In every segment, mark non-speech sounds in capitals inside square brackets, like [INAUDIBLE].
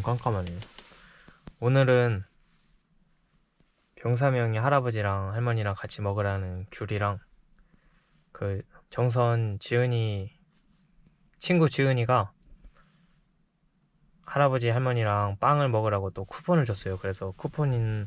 너무 깜깜하네요. 오늘은 형이 할아버지랑 할머니랑 같이 먹으라는 귤이랑 그 정선 지은이 친구 지은이가 할아버지 할머니랑 빵을 먹으라고 또 쿠폰을 줬어요. 그래서 쿠폰으로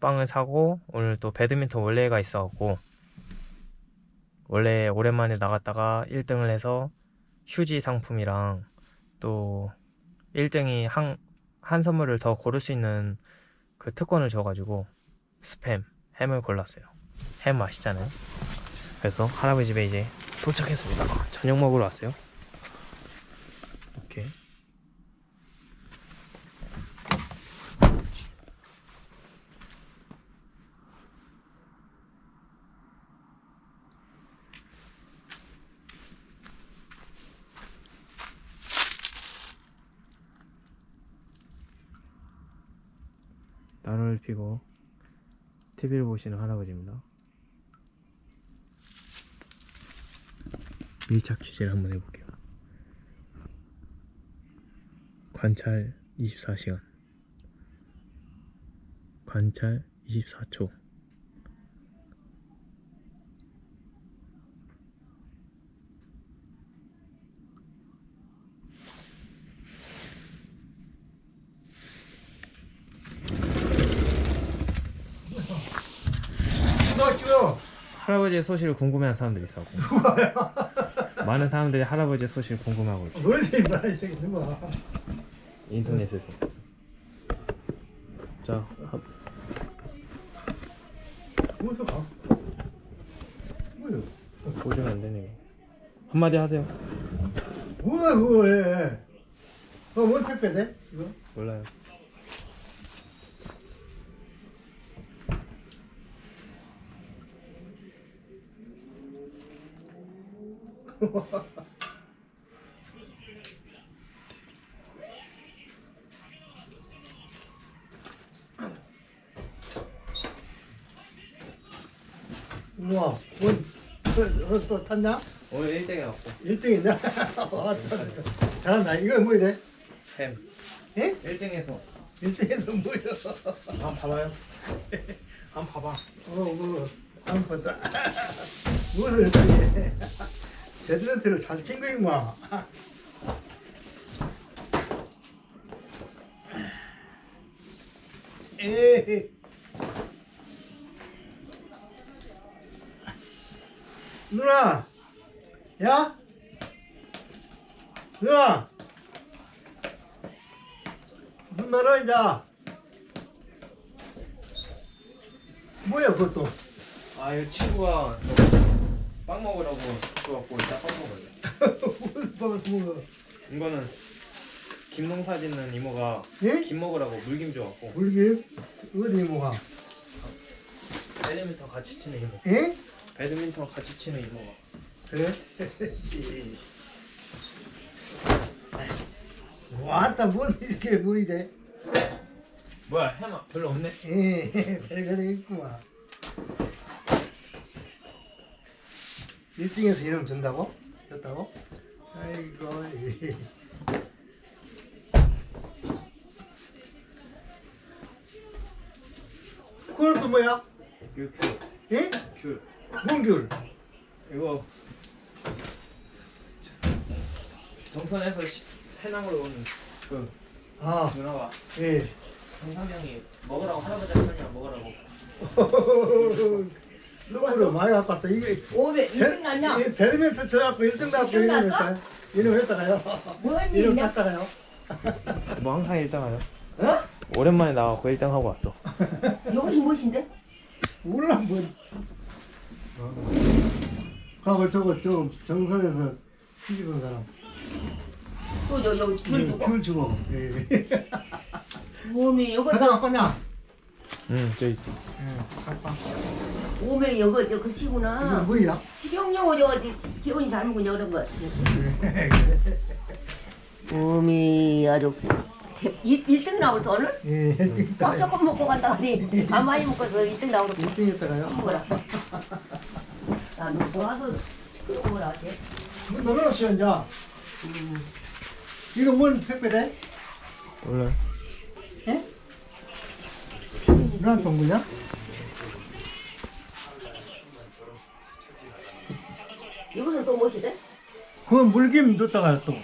빵을 사고 오늘 또 배드민턴 원래가 있어갖고 원래 오랜만에 나갔다가 1등을 해서 휴지 상품이랑 또 1등이 한, 한 선물을 더 고를 수 있는 그 특권을 줘가지고 스팸, 햄을 골랐어요. 햄 맛있잖아요. 그래서 할아버지 집에 이제 도착했습니다. 저녁 먹으러 왔어요. 피고 TV를 보시는 할아버지입니다. 밀착 취재를 한번 해볼게요. 관찰 24시간. 관찰 24초. 할아버지의 소식을 궁금해하는 사람들이 있어고 많은 사람들이 할아버지의 소식을 궁금하고 있죠. 어디 나이 새끼 누가? 인터넷에서. 자, 하- 무슨 가? 뭐야? 보증 안 되네. 한마디 하세요. 뭐야 그거 해? 너뭐 택배 돼? 이거? 몰라요. 우와, 뭔또 또 탔냐? 오늘 1등에 왔고 1등이냐? 왔다. [LAUGHS] 잘한다. 이거 뭐야 돼? 햄. 예? 1등에서 1등에서 뭐야? 한번 봐봐요. 한번 봐봐. 어, 뭐, 안 봤다. 무엇을 했더니, 제드런트를 잘친 거구만. 에이. 누나, 야? 누나, 문 열어, 이제. 뭐야, 그것도. 아, 이 친구가 빵 먹으라고 줘갖고 이따 빵 먹을래. 빵을 [LAUGHS] 먹어? 이거는 김농사 짓는 이모가 예? 김 먹으라고 물김 줘갖고 물김? 어디 뭐가? 배드민턴 같이 치는 이모. 예? 배드민턴 같이 치는 이모가. 그래? [LAUGHS] 왔다 뭔 이렇게 보이대? 뭐야, 햄 별로 없네. 예, [LAUGHS] 별거 있구만. 1등에서 이름 준다고? 줬다고? 아이고, [LAUGHS] 예. 그건 또 뭐야? 귤, 귤, 예? 귤. 뭔 귤? 이거 정선에서 시- 해남으로 온 그 아, 누나가 예. 정상형이 먹으라고 할아버지 할머니랑 먹으라고 [LAUGHS] 누구를 많이 갖고 왔어. 이게 500 1등 났냐? 이 배드민턴 쳐갖고 1등 나왔고 일등 이름 났어? 했다. 이름 했다가요. 뭔 [LAUGHS] 일이냐? 땄다가요. 뭐 항상 1등 하죠 어? 오랜만에 나와갖고 1등 하고 왔어 [LAUGHS] 이것이 무엇인데? 몰라 뭐. 하고 저거 저 정선에서 뒤집은 사람. 또 저 여기 줄 주고 귤 주고. 예. 몸이 여기 가져갈 거냐? 응저 있어 예. 몸이 여기 여기 이거 시구나. 뭐야? 식용용 저 지원이 잘 먹은 이런 거. 몸이 아주 대- 일- 1등 나왔어 오늘? 예. 밥 조금 먹고 간다 하니 가만히 먹고서 1등 나오고 1등 했다가요. 먹어라. 나너 와서 시끄러운 거라 지 너는 어시야 이제? 음. 이거 뭔 택배 돼? 몰라요. 예? 온 거냐? 이거는 또 무엇이래? 그건 물김 뒀다가 또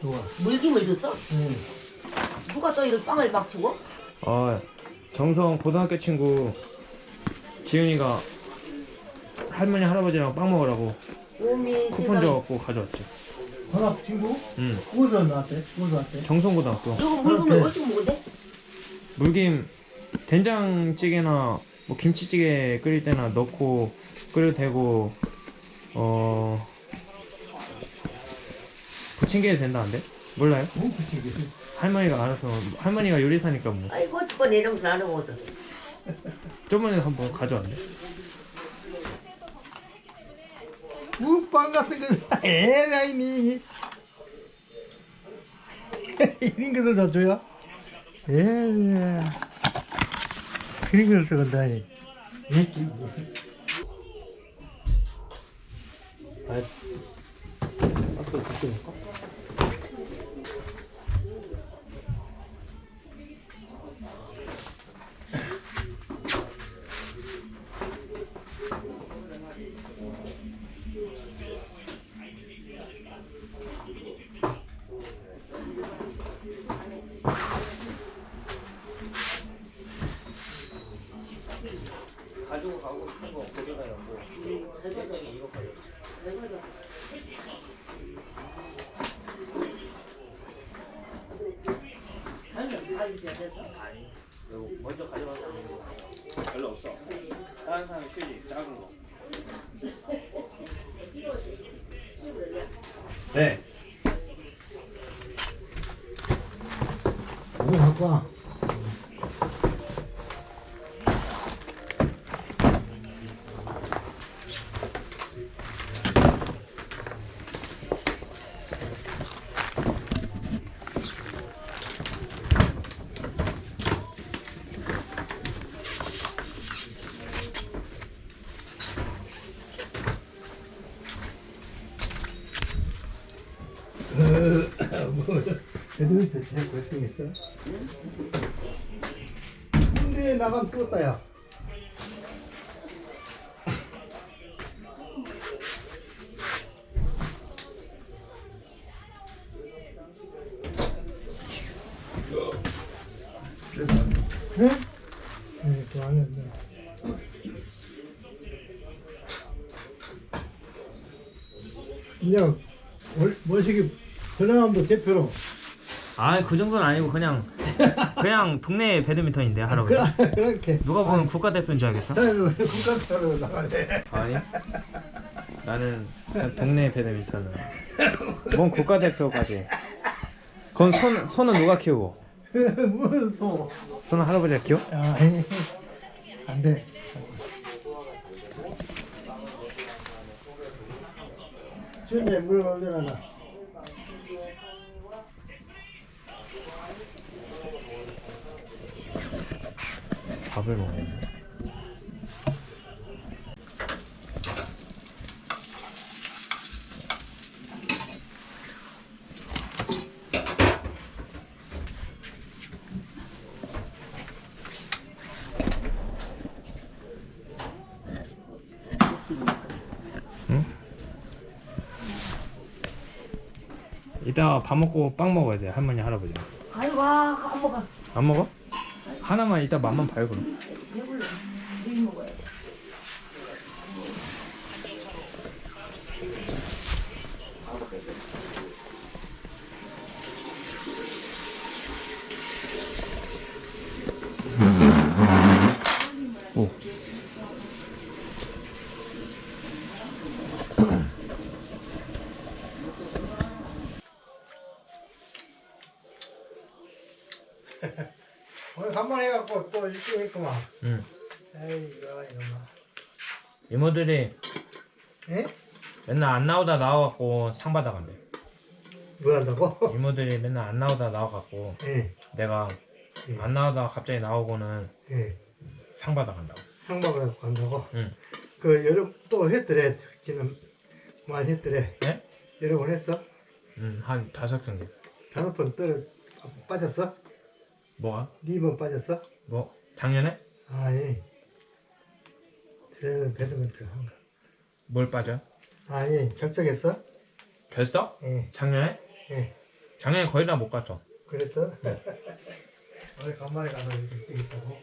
누가 물김을 줬어? 응. 누가 또 이런 빵을 막 주고? 아 정성 고등학교 친구 지윤이가 할머니 할아버지랑 빵 먹으라고 오미 쿠폰 세상에. 줘갖고 가져왔지. 전학 친구? 응. 어디서 나한테? 어디서 나한테? 정성 고등학교. 이거 물김을 그렇게. 어떻게 먹은데? 물김 된장찌개나 뭐 김치찌개 끓일 때나 넣고 끓여도 되고 어 부침개도 된다는데? 몰라요? 뭐 할머니가 알아서 할머니가 요리사니까 뭐 아이고 저거 내려오서 나는 먹었어. 저번에 한번 가져왔네. 우빵 같은 거 [LAUGHS] 애가 있니? [LAUGHS] 이런 것을 다 줘요? 에 그런 걸 들어간다. 가지고 가고 싶은 거 설정이 이거 가져. 먼저 가져간 사람이 별로 없어. 다른 사람이 휴지 작은 거. 네. 뭐 갖고 와? 애들한테 제일 고생했어? 군대에 나가면 죽었다, 야. 그냥, 월- 월식이 전화남도 대표로. 아, 그 정도는 아니고 그냥 [LAUGHS] 그냥 동네 배드민턴인데 할아버지. 그렇게. 누가 보면 국가대표인 줄 알겠어? 아유, 국가대표로 나가네. 아니. 나는 그냥 동네 배드민턴은. 뭔 국가대표까지. 그럼 손 손은 누가 키우고? [LAUGHS] 무슨 소? 손은 할아버지가 키워? 아, 에이, 안 돼. 주인에 물 올려놔 밥을 먹었네. 응? 이따 밥 먹고 빵 먹어야 돼 할머니 할아버지 아이고 아, 안 먹어. 안 먹어? 하나만 이따 맛만 봐요 그럼 일찍 했구만. 응. 에이, 이거, 이놈아. 이모들이 에? 맨날 안 나오다 나와갖고 상 받아간대. 뭐 한다고? 이모들이 맨날 안 나오다 나와갖고 예, 내가 예, 안 나오다 갑자기 나오고는 예. 상 받아간다고. 갖고 간다고? 응. 그, 여러, 또 했더래. 지금, 많이 했더래. 예? 여러 번 했어? 응, 한 다섯 경기. 다섯 번 떨어, 빠졌어? 뭐가? 리본 빠졌어? 뭐 작년에? 아니. 그래도 배드민턴 한 거. 뭘 빠져? 아니, 결정했어? 됐어? 예, 작년에? 예. 작년에 거의 다 못 갔어. 그랬어? [LAUGHS] 오늘 간만에 가서 이렇게 뛰겠다고.